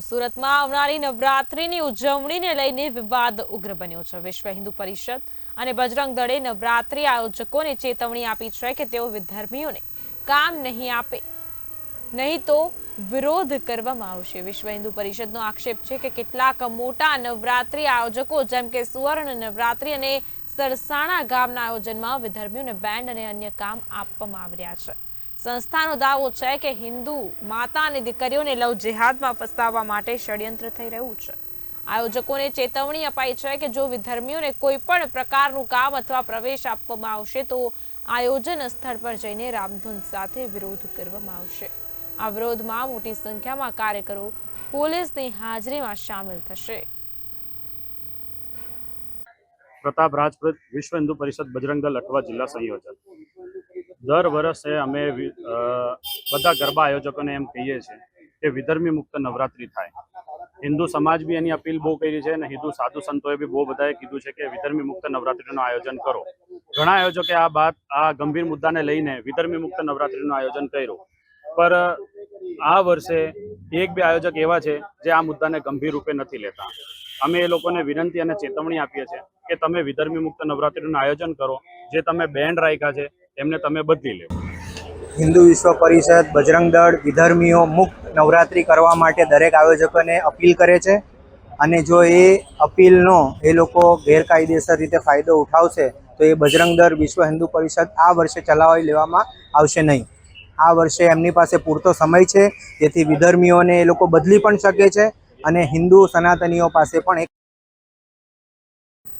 સુરતમાં આવનારી નવરાત્રીની ઉજવણીને લઈને વિવાદ ઉગ્ર બન્યો છે. વિશ્વ હિન્દુ પરિષદ અને બજરંગ દળે નવરાત્રી આયોજકોને ચેતવણી આપી છે કે તેઓ વિધર્મીઓને કામ નહીં આપે, નહીં તો વિરોધ કરવામાં આવશે. વિશ્વ હિન્દુ પરિષદનો આક્ષેપ છે કે કેટલાક મોટા નવરાત્રી આયોજકો, જેમ કે સુવર્ણ નવરાત્રી અને સરસાણા ગામના આયોજનમાં વિધર્મીઓને બેન્ડ અને અન્ય કામ આપવામાં આવી રહ્યા છે. સંસ્થાનો દાવો છે કે હિન્દુ માતા અને દીકરીઓને લવ જેહાદમાં ફસાવવા માટે ષડયંત્ર થઈ રહ્યું છે. આયોજકોને ચેતવણી અપાઈ છે કે જો વિધર્મીઓને કોઈ પણ પ્રકારનું કામ અથવા પ્રવેશ આપવામાં આવશે તો આયોજન સ્થળ પર જઈને રામધૂન સાથે વિરોધ કરવામાં આવશે. આ વિરોધમાં મોટી સંખ્યામાં કાર્યકરો પોલીસની હાજરીમાં સામેલ થશે. પ્રતાપ રાજપૂત, વિશ્વ હિન્દુ પરિષદ બજરંગ દળ અઠવા જિલ્લા સંયોજક. દર વર્ષે અમે બધા ગરબા આયોજકોને એમ કહીએ છીએ કે વિધર્મી મુક્ત નવરાત્રી થાય. હિન્દુ સમાજ બી એની અપીલ બહુ કરી છે અને હિન્દુ સાધુ સંતોએ બી બહુ બધાએ કીધું છે કે વિધર્મી મુક્ત નવરાત્રીનું આયોજન કરો. ઘણા આયોજકે આ વાત આ ગંભીર મુદ્દાને લઈને વિધર્મી મુક્ત નવરાત્રીનું આયોજન કર્યું. પર, આ વર્ષે એક બે આયોજક એવા છે જે આ મુદ્દાને ગંભીર રૂપે નથી લેતા. અમે એ લોકોને વિનંતી અને ચેતવણી આપીએ છીએ કે તમે વિધર્મી મુક્ત નવરાત્રીનું આયોજન કરો, જે તમે બેન્ડ રાખ્યા છે એમને તમે બદલી લો. હિન્દુ વિશ્વ પરિષદ, બજરંગ દળ, વિધર્મીઓ મુક્ત નવરાત્રિ કરવા માટે દરેક આયોજકોને અપીલ કરે છે. અને જો એ અપીલનો એ લોકો ગેરકાયદેસર રીતે ફાયદો ઉઠાવશે, તો એ બજરંગ દળ, વિશ્વ હિન્દુ પરિષદ આ વર્ષે ચલાવી લેવામાં આવશે નહીં. આ વર્ષે એમની પાસે પૂરતો સમય છે, જેથી વિધર્મીઓને એ લોકો બદલી પણ શકે છે અને હિન્દુ સનાતનીઓ પાસે પણ એક